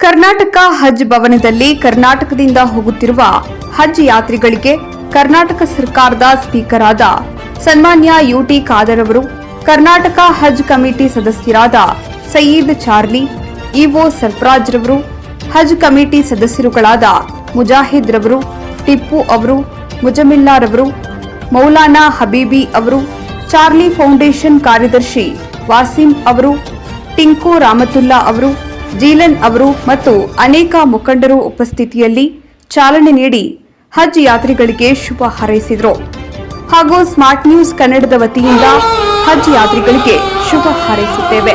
ಕರ್ನಾಟಕ ಹಜ್ ಭವನದಲ್ಲಿ ಕರ್ನಾಟಕದಿಂದ ಹೋಗುತ್ತಿರುವ ಹಜ್ ಯಾತ್ರಿಗಳಿಗೆ ಕರ್ನಾಟಕ ಸರ್ಕಾರದ ಸ್ಪೀಕರ್ ಆದ ಸನ್ಮಾನ್ಯ ಯುಟಿ ಖಾದರ್ ಅವರು, ಕರ್ನಾಟಕ ಹಜ್ ಕಮಿಟಿ ಸದಸ್ಯರಾದ ಸಯೀದ್ ಚಾರ್ಲಿ, ಇಒ ಸರ್ಫರಾಜ್ ರವರು, ಹಜ್ ಕಮಿಟಿ ಸದಸ್ಯರುಗಳಾದ ಮುಜಾಹಿದ್ ರವರು, ಟಿಪ್ಪು ಅವರು ಮುಜಮಿಲ್ಲಾರವರು ಮೌಲಾನಾ ಹಬೀಬಿ ಅವರು, ಚಾರ್ಲಿ ಫೌಂಡೇಶನ್ ಕಾರ್ಯದರ್ಶಿ ವಾಸಿಂ ಅವರು, ಟಿಂಕು ರಾಮತುಲ್ಲಾ ಅವರು, ಜೀಲನ್ ಅವರು ಮತ್ತು ಅನೇಕ ಮುಖಂಡರು ಉಪಸ್ಥಿತಿಯಲ್ಲಿ ಚಾಲನೆ ನೀಡಿ ಹಜ್ ಯಾತ್ರಿಗಳಿಗೆ ಶುಭ ಹಾರೈಸಿದರು. ಹಾಗೂ ಸ್ಮಾರ್ಟ್ ನ್ಯೂಸ್ ಕನ್ನಡದ ವತಿಯಿಂದ ಹಜ್ ಯಾತ್ರಿಗಳಿಗೆ ಶುಭ ಹಾರೈಸುತ್ತೇವೆ.